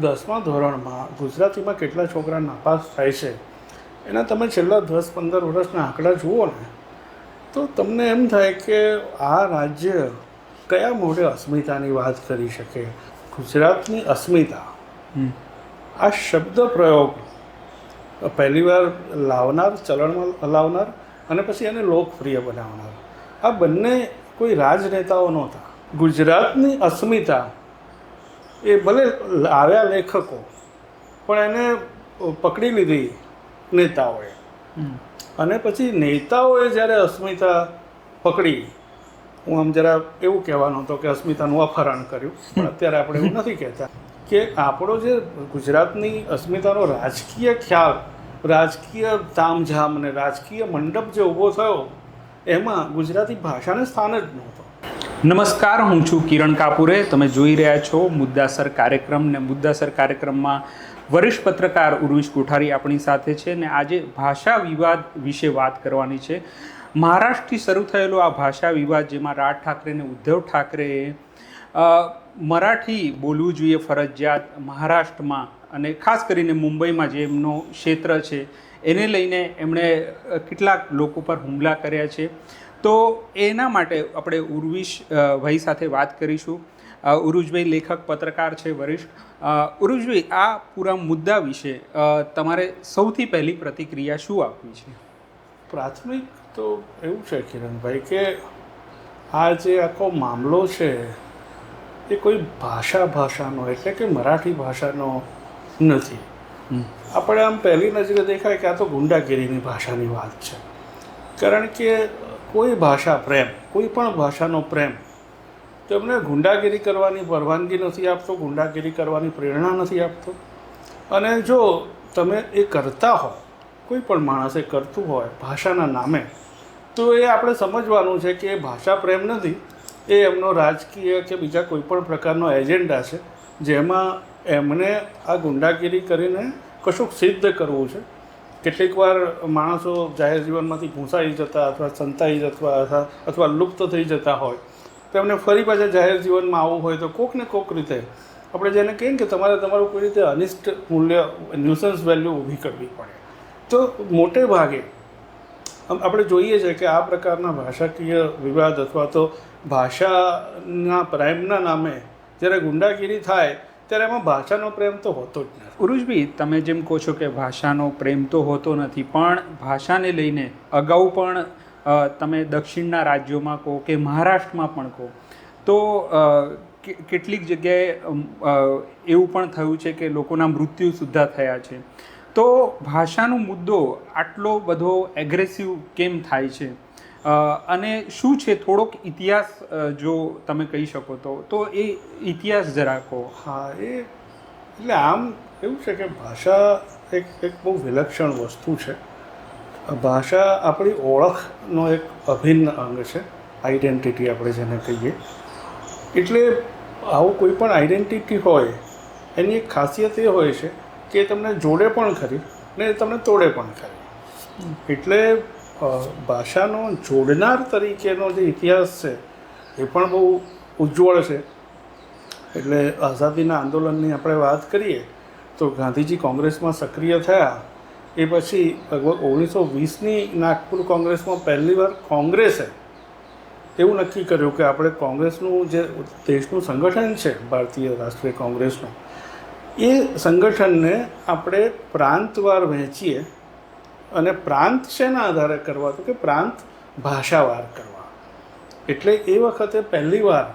દસમા ધોરણમાં ગુજરાતીમાં કેટલા છોકરા નાપાસ થાય છે? એના તમે છેલ્લા દસ પંદર વર્ષના આંકડા જુઓ ને તો તમને એમ થાય કે આ રાજ્ય કયા મોઢે અસ્મિતાની વાત કરી શકે? ગુજરાતની અસ્મિતા. આ શબ્દ પ્રયોગ પહેલીવાર લાવનાર ચલણમાં લાવનાર અને પછી એને લોકપ્રિય બનાવનાર. આ બંને કોઈ રાજનેતાઓ નહોતા. ગુજરાતની અસ્મિતા એ ભલે આવ્યા લેખકો પણ એને પકડી લીધી નેતાઓએ. અને પછી નેતાઓએ જ્યારે અસ્મિતા પકડી હું આમ જરા એવું કહેવાનો હતો કે અસ્મિતાનું અપહરણ કર્યું પણ અત્યારે આપણે એવું નથી કહેતા. કે આપણો જે ગુજરાતની અસ્મિતાનો રાજકીય ખ્યાલ રાજકીય તામઝામ અને રાજકીય મંડપ જે ઊભો થયો એમાં ગુજરાતી ભાષાને સ્થાન જ નહોતું. નમસ્કાર, હું છું કિરણ કાપુરે. તમે જોઈ રહ્યા છો મુદ્દાસર કાર્યક્રમ ને મુદ્દાસર કાર્યક્રમમાં વરિષ્ઠ પત્રકાર ઉર્વિશ કોઠારી આપણી સાથે છે ને આજે ભાષા વિવાદ વિશે વાત કરવાની છે. મહારાષ્ટ્રથી શરૂ થયેલો આ ભાષા વિવાદ જેમાં રાજ ઠાકરે અને ઉદ્ધવ ઠાકરેએ મરાઠી બોલવું જોઈએ ફરજિયાત મહારાષ્ટ્રમાં અને ખાસ કરીને મુંબઈમાં જે એમનો ક્ષેત્ર છે, એને લઈને એમણે કેટલાક લોકો પર હુમલા કર્યા છે. તો એના માટે આપણે ઉર્વિશ ભાઈ સાથે વાત કરીશું. ઉરુજભાઈ લેખક પત્રકાર છે વરિષ્ઠ. ઉરુજભાઈ આ પૂરા મુદ્દા વિશે તમારે સૌથી પહેલી પ્રતિક્રિયા શું આપવી છે? પ્રાથમિક તો એવું છે કિરણભાઈ કે આ જે આખો મામલો છે એ કોઈ ભાષા ભાષાનો એટલે કે મરાઠી ભાષાનો નથી. આપણે આમ પહેલી નજરે દેખાય કે આ તો ગુંડાગીરીની ભાષાની વાત છે. કારણ કે કોઈ ભાષા પ્રેમ, કોઈ પણ ભાષાનો પ્રેમ, તેમને ગુંડાગીરી કરવાની પરવાનગી નથી આપતો, ગુંડાગીરી કરવાની પ્રેરણા નથી આપતો. અને જો તમે એ કરતા હો, કોઈ પણ માણસે કરતું હોય ભાષાના નામે, તો એ આપણે સમજવાનું છે કે એ ભાષા પ્રેમ નથી, એ એમનો રાજકીય કે બીજા કોઈ પણ પ્રકારનો એજન્ડા છે, જેમાં એમને આ ગુંડાગીરી કરીને કશુંક સિદ્ધ કરવું છે. કેટલીક વાર માણસો જાહેર જીવનમાંથી ભૂંસાઈ જતા અથવા સંતાઈ જતા અથવા લુપ્ત થઈ જતા હોય. તો એમને ફરી પાછા જાહેર જીવનમાં આવવું હોય તો કોક ને કોક રીતે આપણે જેને કહીએ કે તમારે તમારું કોઈ રીતે અનિષ્ટ મૂલ્ય ન્યુસન્સ વેલ્યુ ઊભી કરવી પડે. તો મોટે ભાગે આપણે જોઈએ છે કે આ પ્રકારના ભાષાકીય વિવાદ અથવા તો ભાષાના પ્રાઇમના નામે જ્યારે ગુંડાગીરી થાય ત્યારે એમાં ભાષાનો પ્રેમ તો હોતો જ નથી. ઉરુજભાઈ તમે જેમ કહો છો કે ભાષાનો પ્રેમ તો હોતો નથી, પણ ભાષાને લઈને અગાઉ પણ તમે દક્ષિણના રાજ્યોમાં કહો કે મહારાષ્ટ્રમાં પણ કહો, તો કેટલીક જગ્યાએ એવું પણ થયું છે કે લોકોના મૃત્યુ સુદ્ધા થયા છે. તો ભાષાનો મુદ્દો આટલો બધો એગ્રેસિવ કેમ થાય છે? અને શું છે થોડોક ઇતિહાસ જો તમે કહી શકો તો? તો એ ઇતિહાસ જરા કહો. હા, એ એટલે આમ એવું છે કે ભાષા એક એક બહુ વિલક્ષણ વસ્તુ છે. ભાષા આપણી ઓળખનો એક અભિન્ન અંગ છે. આઈડેન્ટિટી આપણે જેને કહીએ. એટલે આવું કોઈ પણ આઈડેન્ટિટી હોય, એની એક ખાસિયત એ હોય છે કે તમને જોડે પણ ખરી ને તમને તોડે પણ ખરી. એટલે ભાષાનો જોડનાર તરીકેનો જે ઇતિહાસ છે, એ પણ બહુ ઉજ્જવળ છે. એટલે આઝાદીના આંદોલનની આપણે વાત કરીએ, તો ગાંધીજી કોંગ્રેસમાં સક્રિય થયા. એ પછી લગભગ ઓગણીસો વીસની નાગપુર કોંગ્રેસમાં પહેલીવાર કોંગ્રેસે એવું નક્કી કર્યું કે આપણે કોંગ્રેસનું જે દેશનું સંગઠન છે, ભારતીય રાષ્ટ્રીય કોંગ્રેસનું, એ સંગઠનને આપણે પ્રાંતવાર વહેંચીએ અને પ્રાંત શેના આધારે કરવા? તો કે પ્રાંત ભાષાવાર કરવા. એટલે એ વખતે પહેલીવાર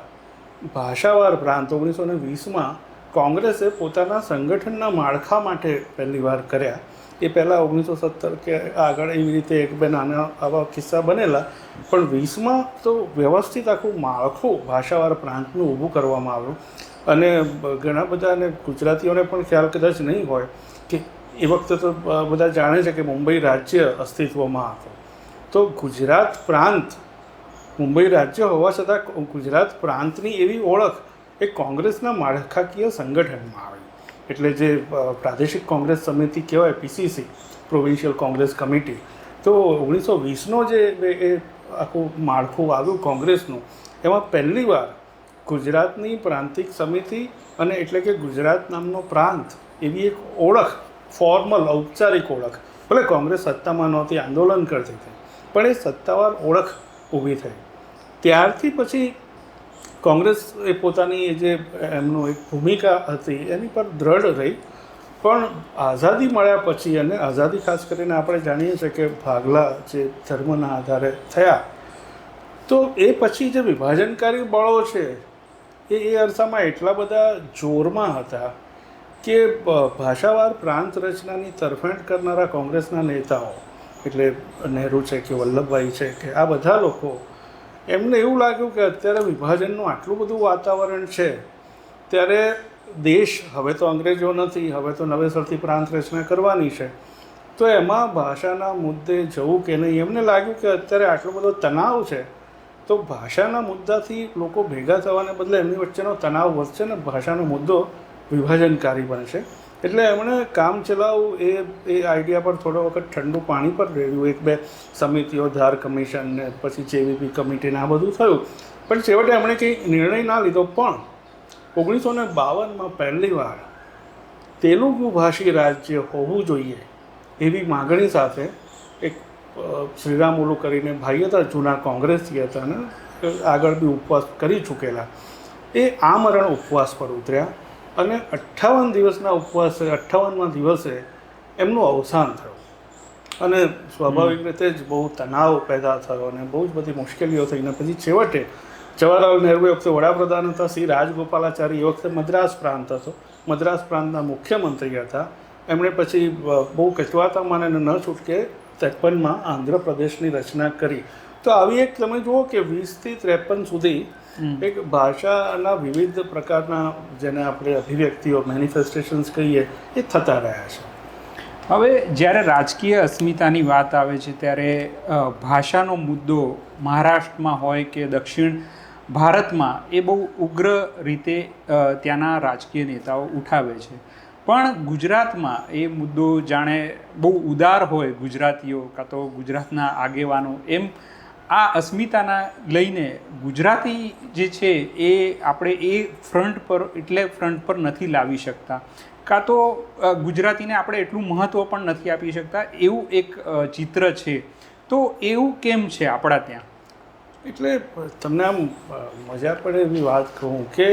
ભાષાવાર પ્રાંત ઓગણીસો ને વીસમાં કોંગ્રેસે પોતાના સંગઠનના માળખા માટે પહેલીવાર કર્યા. એ પહેલાં ઓગણીસો સત્તર કે આગળ એવી રીતે એક બે નાના આવા કિસ્સા બનેલા. પણ વીસમાં તો વ્યવસ્થિત આખું માળખું ભાષાવાર પ્રાંતનું ઊભું કરવામાં આવ્યું. અને ઘણા બધાને ગુજરાતીઓને પણ ખ્યાલ કદાચ નહીં હોય કે એ વખતે તો બધા જાણે છે કે મુંબઈ રાજ્ય અસ્તિત્વમાં હતું. તો ગુજરાત પ્રાંત, મુંબઈ રાજ્ય હોવા છતાં ગુજરાત પ્રાંતની એવી ઓળખ એ કોંગ્રેસના માળખાકીય સંગઠનમાં આવી. એટલે જે પ્રાદેશિક કોંગ્રેસ સમિતિ કહેવાય પીસીસી પ્રોવિન્શિયલ કોંગ્રેસ કમિટી, તો ઓગણીસો વીસનો જે, એ આખું માળખું આવ્યું કોંગ્રેસનું, એમાં પહેલીવાર ગુજરાતની પ્રાંતિક સમિતિ અને એટલે કે ગુજરાત નામનો પ્રાંત એવી એક ઓળખ ફોર્મલ ઔપચારિક ઓળખ. ભલે કોંગ્રેસ સત્તામાં નહોતી, આંદોલન કરતી હતી, પણ એ સત્તાવાર ઓળખ ઊભી થઈ. ત્યારથી પછી કોંગ્રેસ એ પોતાની જે એમનું એક ભૂમિકા હતી, એની પર દ્રઢ રહી. પણ આઝાદી મળ્યા પછી અને આઝાદી ખાસ કરીને આપણે જાણીએ છીએ કે ભાગલા જે ધર્મના આધારે થયા, તો એ પછી જે વિભાજનકારી બળો છે, એ એ અરસામાં એટલા બધા જોરમાં હતા કે ભાષાવાર પ્રાંત રચનાની તરફેણ કરનારા કોંગ્રેસના નેતાઓ, એટલે નહેરુ છે કે વલ્લભભાઈ છે કે આ બધા લોકો, એમને એવું લાગ્યું કે અત્યારે વિભાજનનું આટલું બધું વાતાવરણ છે, ત્યારે દેશ હવે તો અંગ્રેજો નથી, હવે તો નવેસરથી પ્રાંત રચના કરવાની છે. તો એમાં ભાષાના મુદ્દે જવું કે નહીં, એમને લાગ્યું કે અત્યારે આટલો બધો તણાવ છે, તો ભાષાના મુદ્દાથી લોકો ભેગા થવાને બદલે એમની વચ્ચેનો તણાવ વધશે ને ભાષાનો મુદ્દો વિભાજનકારી બને છે. એટલે એમણે કામ ચલાવ એ એ આઈડિયા પર થોડો વખત ઠંડુ પાણી પર રહ્યું એક, બે સમિતિઓ, ધાર કમિશન ને પછી જેવીપી કમિટીને આ બધું થયું. પણ છેવટે એમણે કંઈ નિર્ણય ના લીધો. પણ ઓગણીસો ને બાવનમાં પહેલી વાર તેલુગુ ભાષી રાજ્ય હોવું જોઈએ એવી માગણી સાથે એક શ્રીરામુલુ કરીને ભાઈ હતા, જૂના કોંગ્રેસથી હતા ને, આગળ બી ઉપવાસ કરી ચૂકેલા. એ આમરણ ઉપવાસ પર ઉતર્યા. અને અઠ્ઠાવન દિવસના ઉપવાસે અઠ્ઠાવનમાં દિવસે એમનું અવસાન થયું. અને સ્વાભાવિક રીતે જ બહુ તણાવ પેદા થયો અને બહુ જ બધી મુશ્કેલીઓ થઈને પછી છેવટે જવાહરલાલ નહેરુ એ વખતે વડાપ્રધાન હતા શ્રી રાજગોપાલાચારી એ વખતે મદ્રાસ પ્રાંત હતો. મદ્રાસ પ્રાંતના મુખ્યમંત્રી હતા. એમણે પછી બહુ કચવાતા માને ન છૂટકે ત્રેપનમાં આંધ્રપ્રદેશની રચના કરી. તો આવી એક તમે જુઓ કે વીસથી ત્રેપન સુધી એક ભાષાના વિવિધ પ્રકારના જેને આપણે અભિવ્યક્તિઓ મેનિફેસ્ટેશન્સ કહીએ એ થતા રહ્યા છે. હવે જ્યારે રાજકીય અસ્મિતાની વાત આવે છે ત્યારે ભાષાનો મુદ્દો મહારાષ્ટ્રમાં હોય કે દક્ષિણ ભારતમાં એ બહુ ઉગ્ર રીતે ત્યાંના રાજકીય નેતાઓ ઉઠાવે છે. પણ ગુજરાતમાં એ મુદ્દો જાણે બહુ ઉદાર હોય ગુજરાતીઓ કાં તો ગુજરાતના આગેવાનો એમ આ અસ્મિતાના લઈને ગુજરાતી જે છે એ આપણે એ ફ્રન્ટ પર એટલે ફ્રન્ટ પર નથી લાવી શકતા. કાં તો ગુજરાતીને આપણે એટલું મહત્ત્વ પણ નથી આપી શકતા. એવું એક ચિત્ર છે. તો એવું કેમ છે આપણા ત્યાં? એટલે તમને આમ મજા પડે એવી વાત કહું કે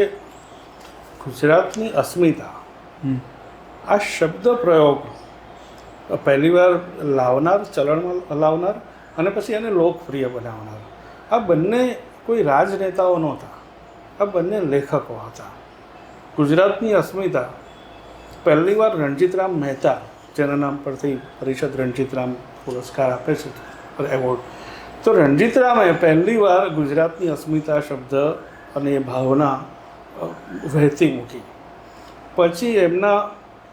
ગુજરાતની અસ્મિતા આ શબ્દ પ્રયોગ પહેલીવાર લાવનાર ચલણમાં લાવનાર અને પછી એને લોકપ્રિય બનાવનાર. આ બંને કોઈ રાજનેતાઓ નહોતા. આ બંને લેખકો હતા. ગુજરાતની અસ્મિતા પહેલીવાર રણજીતરામ મહેતા, જેના નામ પરથી પરિષદ રણજીતરામ પુરસ્કાર આપે છે એવોર્ડ. તો રણજીતરામે પહેલીવાર ગુજરાતની અસ્મિતા શબ્દ અને એ ભાવના વહેતી મૂકી. પછી એમના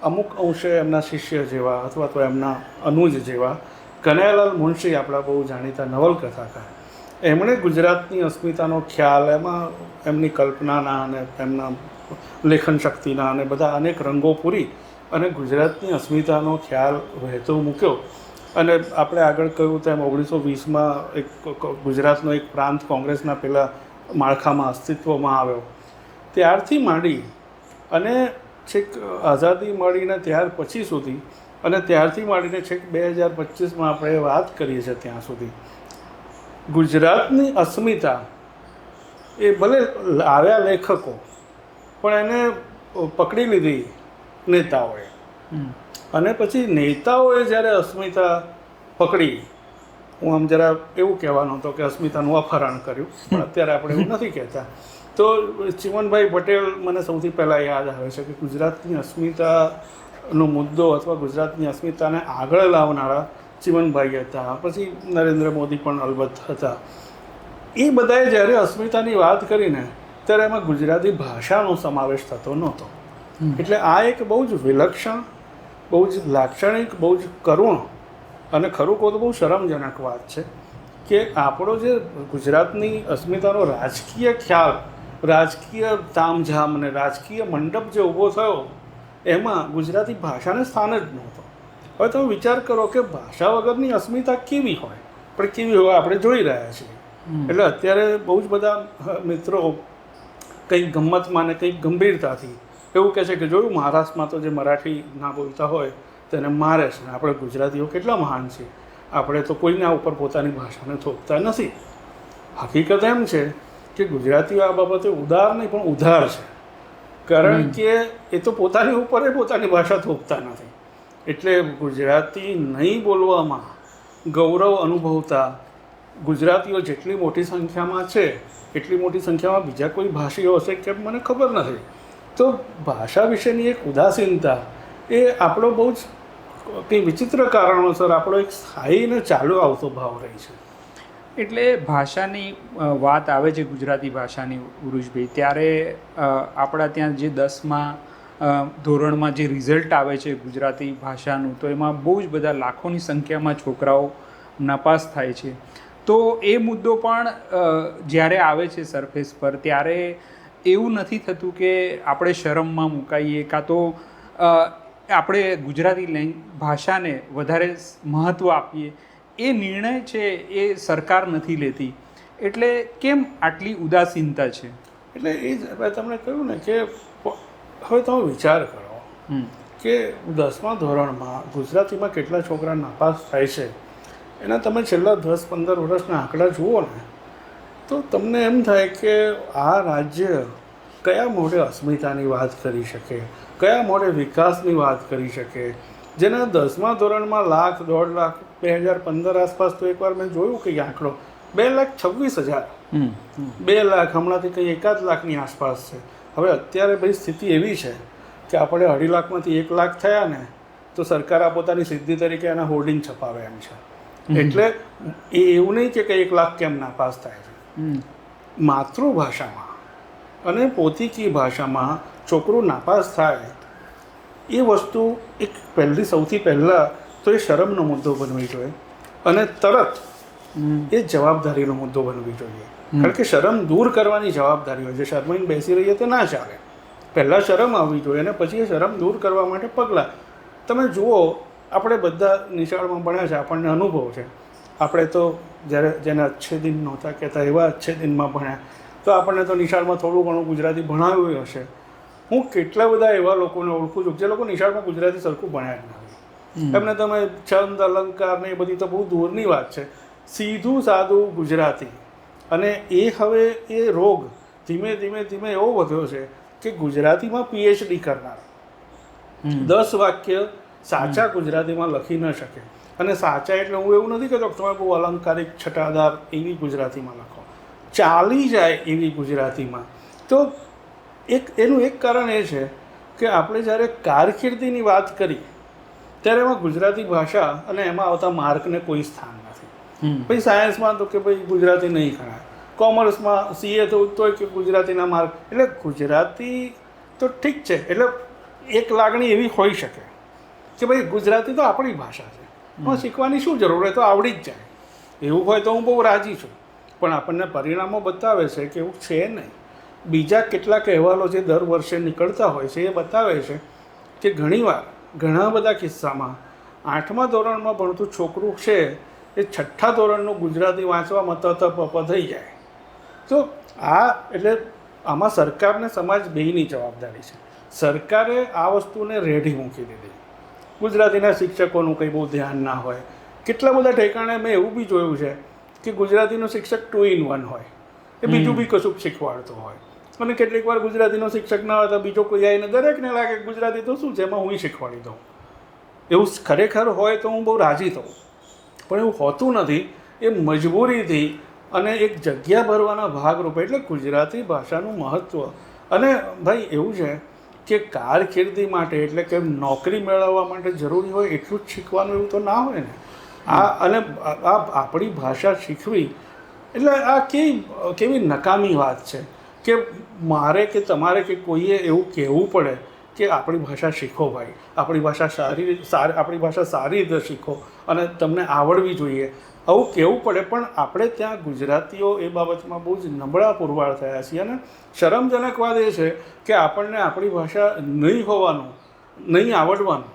અમુક અંશે એમના શિષ્ય જેવા અથવા તો એમના અનુજ જેવા કનૈયાલાલ મુનશી આપણા બહુ જાણીતા નવલકથાકાર. એમણે ગુજરાતની અસ્મિતાનો ખ્યાલ, એમાં એમની કલ્પનાના અને એમના લેખન શક્તિના અને બધા અનેક રંગો પૂરી અને ગુજરાતની અસ્મિતાનો ખ્યાલ વહેતો મૂક્યો. અને આપણે આગળ કહ્યું તેમ ઓગણીસો વીસમાં એક ગુજરાતનો એક પ્રાંત કોંગ્રેસના પહેલાં માળખામાં અસ્તિત્વમાં આવ્યો. ત્યારથી માંડી અને છેક આઝાદી મળીને ત્યાર પછી સુધી અને ત્યારથી માંડીને છેક બે હજાર પચીસમાં આપણે વાત કરીએ છીએ ત્યાં સુધી. ગુજરાતની અસ્મિતા એ ભલે આવ્યા લેખકો પણ એને પકડી લીધી નેતાઓએ. અને પછી નેતાઓએ જ્યારે અસ્મિતા પકડી હું આમ જરા એવું કહેવાનો હતો કે અસ્મિતાનું અપહરણ કર્યું પણ અત્યારે આપણે એવું નથી કહેતા. તો ચિમનભાઈ પટેલ મને સૌથી પહેલાં યાદ આવે છે કે ગુજરાતની અસ્મિતાનો મુદ્દો અથવા ગુજરાતની અસ્મિતાને આગળ લાવનારા ચિમનભાઈ હતા. પછી નરેન્દ્ર મોદી પણ અલબત્ત હતા. એ બધાએ જ્યારે અસ્મિતાની વાત કરીને ત્યારે એમાં ગુજરાતી ભાષાનો સમાવેશ થતો નહોતો. એટલે આ એક બહુ જ વિલક્ષણ બહુ જ લાક્ષણિક બહુ જ કરુણ અને ખરું કહું તો બહુ શરમજનક વાત છે કે આપણો જે ગુજરાતની અસ્મિતાનો રાજકીય ખ્યાલ રાજકીય તામઝામ અને રાજકીય મંડપ જે ઊભો થયો એમાં ગુજરાતી ભાષાને સ્થાન જ નહોતો. હવે તમે વિચાર કરો કે ભાષા વગરની અસ્મિતા કેવી હોય? પણ કેવી હોય આપણે જોઈ રહ્યા છીએ. એટલે અત્યારે બહુ જ બધા મિત્રો કંઈક ગમતમાં ને કંઈક ગંભીરતાથી એવું કહે છે કે જોયું મહારાષ્ટ્રમાં તો જે મરાઠી ના બોલતા હોય તેને મારે છે. ને આપણે ગુજરાતીઓ કેટલા મહાન છીએ. આપણે તો કોઈના ઉપર પોતાની ભાષાને થોપતા નથી. હકીકત એમ છે કે ગુજરાતીઓ આ બાબતે ઉદાર નહીં પણ ઉધાર છે. કારણ કે એ તો પોતાની ઉપર એ પોતાની ભાષા થોપતા નથી. એટલે ગુજરાતી નહીં બોલવામાં ગૌરવ અનુભવતા ગુજરાતીઓ જેટલી મોટી સંખ્યામાં છે એટલી મોટી સંખ્યામાં બીજા કોઈ ભાષીઓ હશે કેમ મને ખબર નથી. તો ભાષા વિશેની એક ઉદાસીનતા એ આપણો બહુ જ કંઈ વિચિત્ર કારણોસર આપણો એક સ્થાયી ને ચાલુ આવતો ભાવ રહી છે. એટલે ભાષાની વાત આવે છે ગુજરાતી ભાષાની ઉરુજભાઈ ત્યારે આપણા ત્યાં જે દસમાં ધોરણમાં જે રિઝલ્ટ આવે છે ગુજરાતી ભાષાનું, તો એમાં બહુ જ બધા લાખોની સંખ્યામાં છોકરાઓ નાપાસ થાય છે. તો એ મુદ્દો પણ જ્યારે આવે છે સરફેસ પર, ત્યારે એવું નથી થતું કે આપણે શરમમાં મુકાઈએ, કાં તો આપણે ગુજરાતી લેંગ, ભાષાને વધારે મહત્ત્વ આપીએ. એ નિર્ણય છે એ સરકાર નથી લેતી. એટલે કેમ આટલી ઉદાસીનતા છે? એટલે એ જ તમને કહ્યું ને કે હવે તમે વિચાર કરો કે દસમા ધોરણમાં ગુજરાતીમાં કેટલા છોકરા નાપાસ થાય છે? એના તમે છેલ્લા દસ પંદર વર્ષના આંકડા જુઓ ને તો તમને એમ થાય કે આ રાજ્ય કયા મોડે અસ્મિતાની વાત કરી શકે? કયા મોડે વિકાસની વાત કરી શકે? જેના દસમા ધોરણમાં લાખ દોઢ લાખ બે હજાર પંદર આસપાસ તો એકવાર મેં જોયું કે આંકડો. બે લાખ છવ્વીસ હજાર. બે લાખ હમણાંથી કંઈ એકાદ લાખની આસપાસ છે. હવે અત્યારે ભાઈ સ્થિતિ એવી છે કે આપણે અઢી લાખમાંથી એક લાખ થયા ને તો સરકાર આ પોતાની સિદ્ધિ તરીકે એના હોર્ડિંગ છપાવે એમ છે. એટલે એ એવું નહીં કે કંઈ એક લાખ કેમ નાપાસ થાય છે. માતૃભાષામાં અને પોતીકી ભાષામાં છોકરું નાપાસ થાય એ વસ્તુ એક પહેલી સૌથી પહેલાં તો એ શરમનો મુદ્દો બનવી જોઈએ અને તરત એ જવાબદારીનો મુદ્દો બનવી જોઈએ. કારણ કે શરમ દૂર કરવાની જવાબદારી હોય છે. શરમાઈને બેસી રહીએ તો ના ચાલે. પહેલાં શરમ આવવી જોઈએ અને પછી એ શરમ દૂર કરવા માટે પગલાં. તમે જુઓ આપણે બધા નિશાળમાં ભણ્યા છે આપણને અનુભવ છે. આપણે તો જ્યારે જેને અચ્છે દિન નહોતા કહેતા એવા અચ્છે દિનમાં ભણ્યા. તો આપણને તો નિશાળમાં થોડું ઘણું ગુજરાતી ભણાવ્યું હશે. હું કેટલા બધા એવા લોકોને ઓળખું છું જે લોકો નિશાળમાં ગુજરાતી સરખું ભણ્યા જ નથી. હમ. એમને તમે છંદ અલંકાર ને એ બધી તો બહુ દૂરની વાત છે. સીધું સાદું ગુજરાતી. અને એ હવે એ રોગ ધીમે ધીમે ધીમે એવો વધ્યો છે કે ગુજરાતીમાં પીએચડી કરનાર. દસ વાક્ય સાચા ગુજરાતીમાં લખી ન શકે. અને સાચા એટલે હું એવું નથી કહેતો કે તમે બહુ અલંકારિક છટાદાર એવી ગુજરાતીમાં લખો. ચાલી જાય એવી ગુજરાતીમાં. તો એક એનું એક કારણ એ છે કે આપણે જ્યારે કારકિર્દીની વાત કરી ત્યારે એમાં ગુજરાતી ભાષા અને એમાં આવતા માર્કને કોઈ સ્થાન નથી. પછી સાયન્સમાં તો કે ભાઈ ગુજરાતી નહીં ગણાય કોમર્સમાં સીએ થવું તોય કે ગુજરાતીના માર્ક. એટલે ગુજરાતી તો ઠીક છે. એટલે એક લાગણી એવી હોઈ શકે કે ભાઈ ગુજરાતી તો આપણી ભાષા છે. પણ શીખવાની શું જરૂર? હોય તો આવડી જ જાય. એવું હોય તો હું બહુ રાજી છું. પણ આપણને પરિણામો બતાવે છે કે એવું છે નહીં. બીજા કેટલાક અહેવાલો જે દર વર્ષે નીકળતા હોય છે એ બતાવે છે કે ઘણીવાર ઘણા બધા કિસ્સામાં આઠમા ધોરણમાં ભણતું છોકરું છે એ છઠ્ઠા ધોરણનું ગુજરાતી વાંચવામાં તત પપ થઈ જાય. તો આ એટલે આમાં સરકારને સમાજ બેની જવાબદારી છે. સરકારે આ વસ્તુને રેઢી મૂકી દીધી. ગુજરાતીના શિક્ષકોનું કંઈ બહુ ધ્યાન ના હોય. કેટલા બધા ઠેકાણે મેં એવું બી જોયું છે કે ગુજરાતીનો શિક્ષક ટુ ઇન વન હોય. એ બીજું બી કશું શીખવાડતો હોય. અને કેટલીક વાર ગુજરાતીનો શિક્ષક ના હોય બીજો કોઈ આવીને દરેકને લાગે ગુજરાતી તો શું છે, એમાં હું શીખવાડી દઉં. એવું ખરેખર હોય તો હું બહુ રાજી થઉં. પણ એવું હોતું નથી, એ મજબૂરીથી અને એક જગ્યા ભરવાના ભાગરૂપે, એટલે ગુજરાતી ભાષાનું મહત્ત્વ અને ભાઈ એવું છે કે કારકિર્દી માટે, એટલે કે નોકરી મેળવવા માટે જરૂરી હોય એટલું જ શીખવાનું એવું તો ના હોય ને. આ અને આ આપણી ભાષા શીખવી, એટલે આ કેવી કેવી નકામી વાત છે. કે મારે કે તમારે કે કોઈએ એવું કહેવું પડે કે આપણી ભાષા શીખો ભાઈ, આપણી ભાષા સારી સારી, આપણી ભાષા સારી રીતે શીખો અને તમને આવડવી જોઈએ. આવું કહેવું પડે પણ આપણે ત્યાં ગુજરાતીઓ એ બાબતમાં બહુ જ નબળા પુરવાર થયા છીએ અને શરમજનક વાત એ છે કે આપણને આપણી ભાષા નહીં હોવાનું, નહીં આવડવાનું,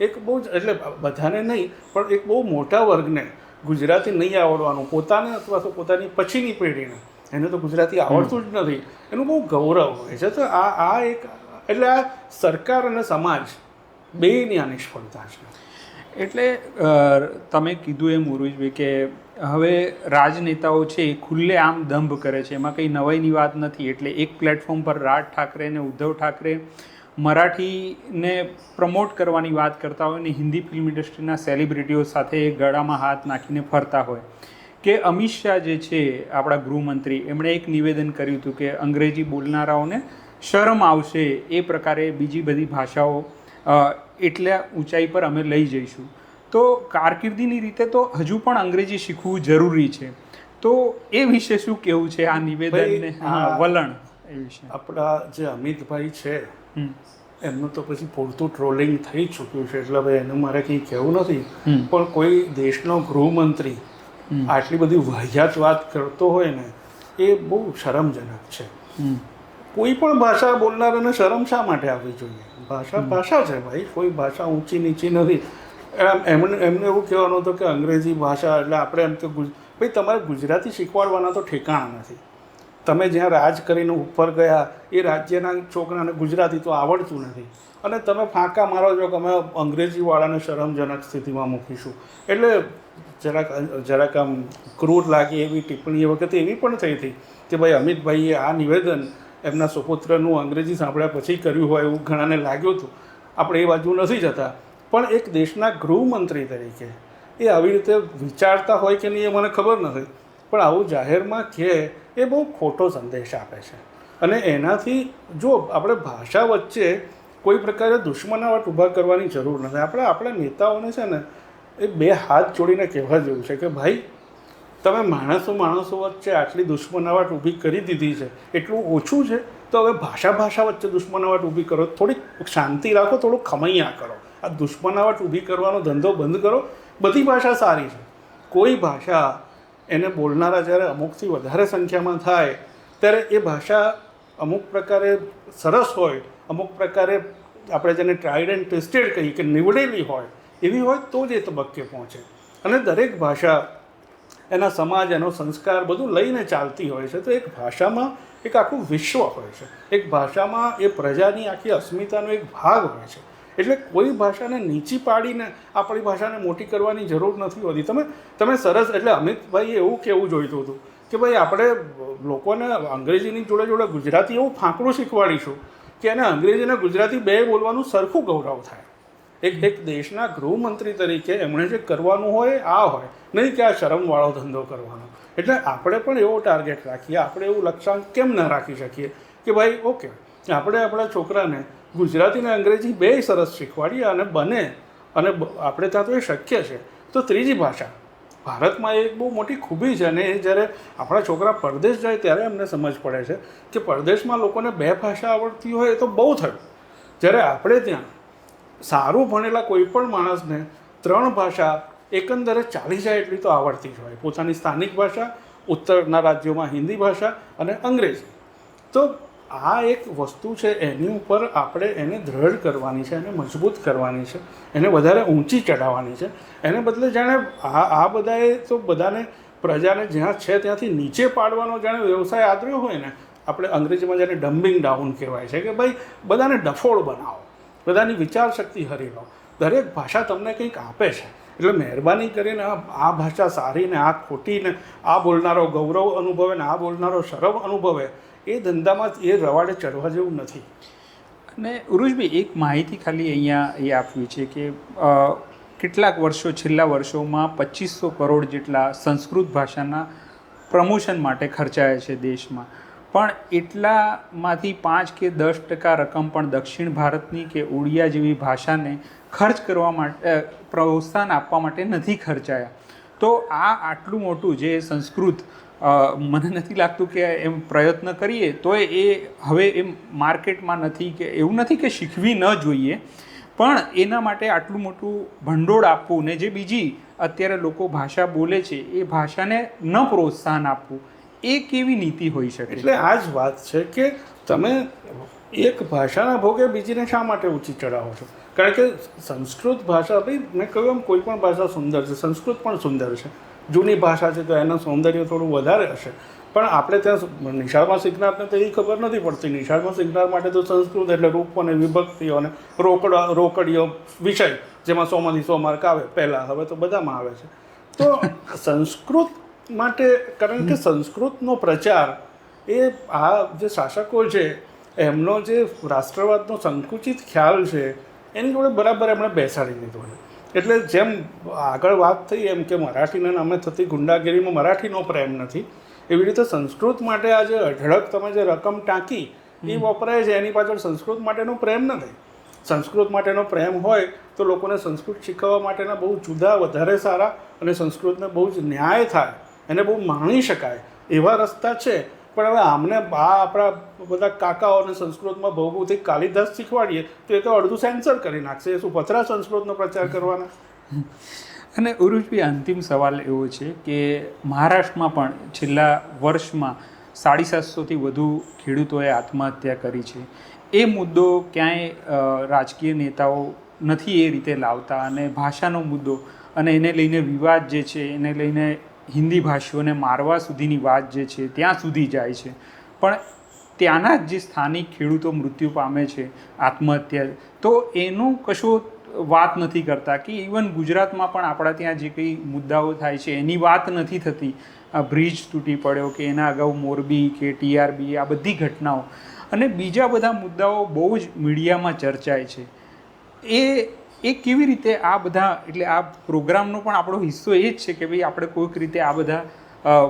એક બહુ જ, એટલે બધાને નહીં, પણ એક બહુ મોટા વર્ગને ગુજરાતી નહીં આવડવાનું, પોતાને અથવા તો પોતાની પછીની પેઢીને. એને તો ગુજરાતી આવડતું જ નથી. એનું બહુ ગૌરવ હોય છે. તો આ આ એક, એટલે આ સરકાર અને સમાજ બેયની આ નિષ્ફળતા છે. એટલે તમે કીધું એમ ઉરુજભાઈ કે હવે રાજનેતાઓ છે એ ખુલ્લે આમ દંભ કરે છે. એમાં કંઈ નવાઈની વાત નથી. એટલે એક પ્લેટફોર્મ પર રાજ ઠાકરે અને ઉદ્ધવ ઠાકરે મરાઠીને પ્રમોટ કરવાની વાત કરતા હોય ને હિન્દી ફિલ્મ ઇન્ડસ્ટ્રીના સેલિબ્રિટીઓ સાથે ગળામાં હાથ નાખીને ફરતા હોય. કે અમિત શાહ જે છે આપણા ગૃહમંત્રી એમણે એક નિવેદન કર્યું હતું કે અંગ્રેજી બોલનારાઓને શરમ આવશે એ પ્રકારે બીજી બધી ભાષાઓ એટલા ઊંચાઈ પર અમે લઈ જઈશું તો કારકિર્દીની રીતે તો હજુ પણ અંગ્રેજી શીખવું જરૂરી છે તો એ વિશે શું કેવું છે આ નિવેદનને વલણ એ વિશે આપણા જે અમિતભાઈ છે. એમનું તો પછી પૂરતું ટ્રોલિંગ થઈ ચૂક્યું છે એટલે ભાઈ એનું મારે કંઈ કહેવું નથી પણ કોઈ દેશનો ગૃહમંત્રી હમ. આટલી બધી વાહિયાત વાત કરતો હોય ને એ બહુ શરમજનક છે. કોઈ પણ ભાષા બોલનારાને શરમ શા માટે આવવી જોઈએ? ભાષા ભાષા છે ભાઈ કોઈ ભાષા ઊંચી નીચી નથી. એમ એમને એમને એવું કહેવાનું હતું કે અંગ્રેજી ભાષા એટલે આપણે એમ કે ભાઈ તમારે ગુજરાતી શીખવાડવાના તો ઠેકાણા નથી. તમે જ્યાં રાજ કરીને ઉપર ગયા એ રાજ્યના છોકરાને ગુજરાતી તો આવડતું નથી. અને તમે ફાંકા મારો છો કે અમે અંગ્રેજીવાળાને શરમજનક સ્થિતિમાં મૂકીશું. એટલે જરાક જરાક આમ ક્રૂર લાગે એવી ટિપ્પણી એ વખતે એવી પણ થઈ હતી કે ભાઈ અમિતભાઈએ આ નિવેદન એમના સુપુત્રનું અંગ્રેજી સાંભળ્યા પછી કર્યું હોય એવું ઘણાને લાગ્યું હતું. આપણે એ બાજુ નથી જતા. પણ એક દેશના ગૃહમંત્રી તરીકે એ આવી રીતે વિચારતા હોય કે નહીં એ મને ખબર નથી. પણ આવું જાહેરમાં કહે એ બહુ ખોટો સંદેશ આપે છે. અને એનાથી જો આપણે ભાષા વચ્ચે કોઈ પ્રકારે દુશ્મનાવટ ઊભા કરવાની જરૂર નથી. આપણે, આપણા નેતાઓને છે ને એ બે હાથ જોડીને કહેવા જેવું છે કે ભાઈ, તમે માણસો માણસો વચ્ચે આટલી દુશ્મનાવટ ઊભી કરી દીધી છે, એટલું ઓછું છે? તો હવે ભાષા ભાષા વચ્ચે દુશ્મનાવટ ઊભી કરો, થોડીક શાંતિ રાખો થોડું ખમૈયા કરો. આ દુશ્મનાવટ ઊભી કરવાનો ધંધો બંધ કરો, બધી ભાષા સારી છે. કોઈ ભાષા એને બોલનારા જ્યારે અમુકથી વધારે સંખ્યામાં થાય, ત્યારે એ ભાષા અમુક પ્રકારે સરસ હોય, અમુક પ્રકારે આપણે જેને ટ્રાઈડ એન્ડ ટેસ્ટેડ કહીએ કે નીવડેલી હોય એવી હોય તો જ એ તબક્કે પહોંચે. અને દરેક ભાષા એના સમાજ, એનો સંસ્કાર બધું લઈને ચાલતી હોય છે. તો એક ભાષામાં એક આખું વિશ્વ હોય છે. એક ભાષામાં એ પ્રજાની આખી અસ્મિતાનો એક ભાગ હોય છે. એટલે કોઈ ભાષાને નીચી પાડીને આપણી ભાષાને મોટી કરવાની જરૂર નથી હોતી. તમે તમે સરસ, એટલે અમિતભાઈએ એવું કહેવું જોઈતું હતું કે ભાઈ આપણે લોકોને અંગ્રેજીની જોડે જોડે ગુજરાતી એવું ફાંકડું શીખવાડીશું કે એને અંગ્રેજી અને ગુજરાતી બે બોલવાનું સરખું ગૌરવ થાય. એક એક દેશના ગૃહમંત્રી તરીકે એમણે જે કરવાનું હોય આ હોય. નહીં કે આ શરમવાળો ધંધો કરવાનો. એટલે આપણે પણ એવો ટાર્ગેટ રાખીએ, આપણે એવું લક્ષ્યાંક કેમ ન રાખી શકીએ? કે ભાઈ ઓકે આપણે આપણા છોકરાને ગુજરાતી અને અંગ્રેજી બે સરસ શીખવાડીએ અને બને. અને આપણે ત્યાં તો એ શક્ય છે. તો ત્રીજી ભાષા. ભારતમાં એક બહુ મોટી ખૂબી છે અને એ જ્યારે આપણા છોકરા પરદેશ જાય ત્યારે એમને સમજ પડે છે કે પરદેશમાં લોકોને બે ભાષા આવડતી હોય એ તો બહુ થયું. જ્યારે આપણે ત્યાં સારું ભણેલા કોઈ પણ માણસને ત્રણ ભાષા એકંદરે ચાલી જાય એટલી તો આવડતી જ હોય. પોતાની સ્થાનિક ભાષા, ઉત્તરના રાજ્યોમાં હિન્દી ભાષા અને અંગ્રેજી. તો આ એક વસ્તુ છે, એની ઉપર આપણે એને દ્રઢ કરવાની છે, એને મજબૂત કરવાની છે, એને વધારે ઊંચી ચડાવવાની છે. એને બદલે જાણે આ આ બધાએ તો બધાને, પ્રજાને જ્યાં છે ત્યાંથી નીચે પાડવાનો જાણે વ્યવસાય આદર્યો હોય ને, આપણે અંગ્રેજીમાં જેને ડમ્બિંગ ડાઉન કહેવાય છે કે ભાઈ બધાને ડફોળ બનાવો. બધાની વિચાર શક્તિ હરીનો. દરેક ભાષા તમને કંઈક આપે છે. એટલે મહેરબાની કરીને આ ભાષા સારી ને આ ખોટી ને આ બોલનારો ગૌરવ અનુભવે ને આ બોલનારો શરમ અનુભવે, એ ધંધામાં એ રવાડે ચડવા જેવું નથી. અને ઉરુજભાઈ એક માહિતી ખાલી અહીંયા એ આપવી છે કે કેટલાક વર્ષો, છેલ્લા વર્ષોમાં પચીસો કરોડ જેટલા સંસ્કૃત ભાષાના પ્રમોશન માટે ખર્ચાયા છે દેશમાં. પણ એટલામાંથી પાંચ કે દસ ટકા રકમ પણ દક્ષિણ ભારતની કે ઉડિયા જેવી ભાષાને ખર્ચ કરવા માટે પ્રોત્સાહન આપવા માટે નથી ખર્ચાયા. તો આ આટલું મોટું જે સંસ્કૃત મને નથી લાગતું કે એમ પ્રયત્ન કરીએ, તો એ હવે એમ માર્કેટમાં નથી કે, એવું નથી કે શીખવી ન જોઈએ. પણ એના માટે આટલું મોટું ભંડોળ આપવું ને જે બીજી અત્યારે લોકો ભાષા બોલે છે, એ ભાષાને ન પ્રોત્સાહન આપવું. એ કેવી નીતિ હોઈ શકે? એટલે આ જ વાત છે કે તમે એક ભાષાના ભોગે બીજીને શા માટે ઊંચી ચડાવો છો? કારણ કે સંસ્કૃત ભાષા ભાઈ મેં કહ્યું એમ કોઈ પણ ભાષા સુંદર છે, સંસ્કૃત પણ સુંદર છે. જૂની ભાષા છે તો એનું સૌંદર્ય થોડું વધારે હશે. પણ આપણે ત્યાં નિશાળમાં શીખનારને તો એ ખબર નથી પડતી. નિશાળમાં શીખનાર માટે તો સંસ્કૃત એટલે રૂપ અને વિભક્તિઓ અને રોકડ, રોકડીઓ વિષય, જેમાં સોમાંથી સો માર્ક આવે, પહેલાં, હવે તો બધામાં આવે છે. તો સંસ્કૃત માટે કારણ કે સંસ્કૃતનો પ્રચાર એ આ જે શાસકો છે એમનો જે રાષ્ટ્રવાદનો સંકુચિત ખ્યાલ છે એની જોડે બરાબર એમણે બેસાડી દીધો છે. એટલે જેમ આગળ વાત થઈ એમ કે મરાઠીના નામે થતી ગુંડાગીરીમાં મરાઠીનો પ્રેમ નથી એવી રીતે સંસ્કૃત માટે આ જે અઢળક તમે જે રકમ ટાંકી એ વપરાય છે એની પાછળ સંસ્કૃત માટેનો પ્રેમ નથી. સંસ્કૃત માટેનો પ્રેમ હોય તો લોકોને સંસ્કૃત શીખવવા માટેના બહુ જુદા વધારે સારા અને સંસ્કૃતને બહુ જ ન્યાય થાય એને બહુ માણી શકાય, એવા રસ્તા છે. પણ હવે આમને આ આપણા બધા કાકાઓને સંસ્કૃતમાં ભૌગોલિક કાલિદાસ શીખવાડીએ, તો એ તો અડધું સેન્સર કરી નાખશે. એ શું પથરા સંસ્કૃતનો પ્રચાર કરવાના. અને ઉરુષભાઈ અંતિમ સવાલ એવો છે કે મહારાષ્ટ્રમાં પણ છેલ્લા વર્ષમાં સાડી સાતસોથી વધુ ખેડૂતોએ આત્મહત્યા કરી છે. એ મુદ્દો ક્યાંય રાજકીય નેતાઓ નથી એ રીતે લાવતા અને ભાષાનો મુદ્દો અને એને લઈને વિવાદ જે છે, એને લઈને હિન્દી ભાષીઓને મારવા સુધીની વાત જે છે, ત્યાં સુધી જાય છે. પણ ત્યાંના જ સ્થાનિક ખેડૂતો મૃત્યુ પામે છે, આત્મહત્યા, તો એનું કશું વાત નથી કરતા કે ઇવન ગુજરાતમાં પણ આપણા ત્યાં જે કંઈ મુદ્દાઓ થાય છે, એની વાત નથી થતી. આ બ્રિજ તૂટી પડ્યો કે એના અગાઉ મોરબી કે ટીઆરબી, આ બધી ઘટનાઓ. અને બીજા બધા મુદ્દાઓ બહુ જ મીડિયામાં ચર્ચાય છે. એ એ કેવી રીતે આ બધા એટલે આ પ્રોગ્રામનો પણ આપણો હિસ્સો એ જ છે કે ભાઈ આપણે કોઈક રીતે આ બધા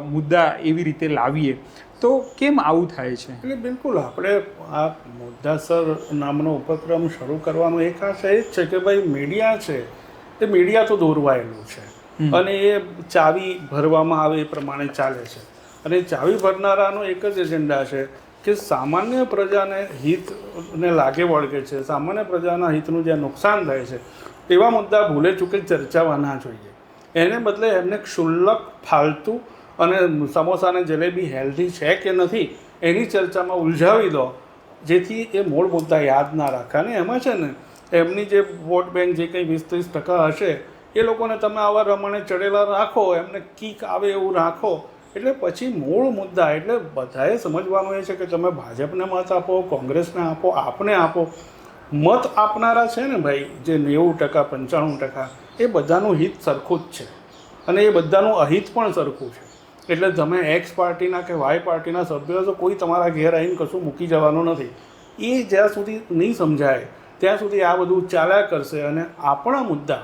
મુદ્દા એવી રીતે લાવીએ. તો કેમ આવું થાય છે? એટલે બિલકુલ આપણે આ મુદ્દાસર નામનો ઉપક્રમ શરૂ કરવાનો એક આશા એ જ છે કે ભાઈ મીડિયા છે એ મીડિયા તો દોરવાયેલું છે. અને એ ચાવી ભરવામાં આવે એ પ્રમાણે ચાલે છે. અને ચાવી ભરનારાનો એક જ એજન્ડા છે કે સામાન્ય પ્રજાને હિતને લાગે વળગે છે, સામાન્ય પ્રજાના હિતનું જ્યાં નુકસાન થાય છે, એવા મુદ્દા ભૂલે ચૂકે ચર્ચાવા ના જોઈએ. એને બદલે એમને ક્ષુલ્લક, ફાલતુ અને સમોસાને જલેબી હેલ્ધી છે કે નથી, એની ચર્ચામાં ઉલઝાવી દો, જેથી એ મૂળ મુદ્દા યાદ ના રાખે. અને એમાં છે ને, એમની જે વોટ બેંક જે કંઈ વીસ ત્રીસ ટકા હશે, એ લોકોને તમે આવા રમણે ચડેલા રાખો, એમને કીક આવે એવું રાખો એટલે પછી મૂળ મુદ્દા એટલે બધાએ સમજવાનું એ છે કે તમે ભાજપને મત આપો, કોંગ્રેસને આપો, આપને આપો. મત આપનારા છે ને ભાઈ, જે નેવું ટકા, પંચાણું ટકા, એ બધાનું હિત સરખું જ છે. અને એ બધાનું અહિત પણ સરખું છે. એટલે તમે એક્સ પાર્ટીના કે વાય પાર્ટીના સભ્યો છો કોઈ તમારા ઘેર આવીને કશું મૂકી જવાનું નથી. એ જ્યાં સુધી નહીં સમજાય, ત્યાં સુધી આ બધું ચાલ્યા કરશે અને આપણા મુદ્દા,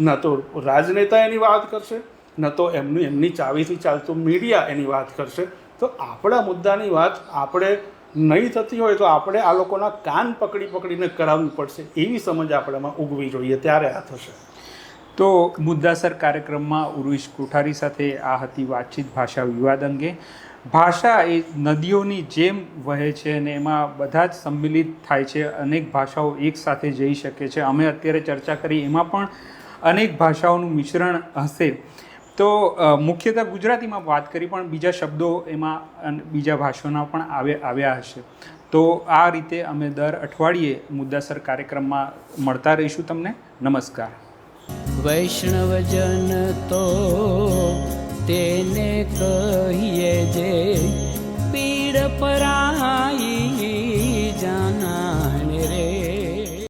ન તો રાજનેતા એની વાત કરશે ન તો એમની એમની ચાવીથી ચાલતું મીડિયા એની વાત કરશે. તો આપણા મુદ્દાની વાત આપણે નહીં થતી હોય તો આપણે આ લોકોના કાન પકડી પકડીને કરાવવી પડશે. એવી સમજ આપણામાં ઉગવી જોઈએ ત્યારે આ થશે. તો મુદ્દાસર કાર્યક્રમમાં ઉર્વિશ કોઠારી સાથે આ હતી વાતચીત ભાષા વિવાદ અંગે. ભાષા એ નદીઓની જેમ વહે છે અને એમાં બધા જ સંમિલિત થાય છે. અનેક ભાષાઓ એકસાથે જઈ શકે છે. અમે અત્યારે ચર્ચા કરી, એમાં પણ અનેક ભાષાઓનું મિશ્રણ હશે. તો મુખ્યત્વે મુખ્યતઃ ગુજરાતીમાં વાત કરી, પણ બીજા શબ્દો એમાં બીજા ભાષાઓના પણ આવે, આવ્યા હશે. તો આ રીતે અમે દર અઠવાડિયે મુદ્દાસર કાર્યક્રમમાં મળતા રહીશું તમને. નમસ્કાર. વૈષ્ણવજન તો તેને કહીએ જે પીડ પરાઈ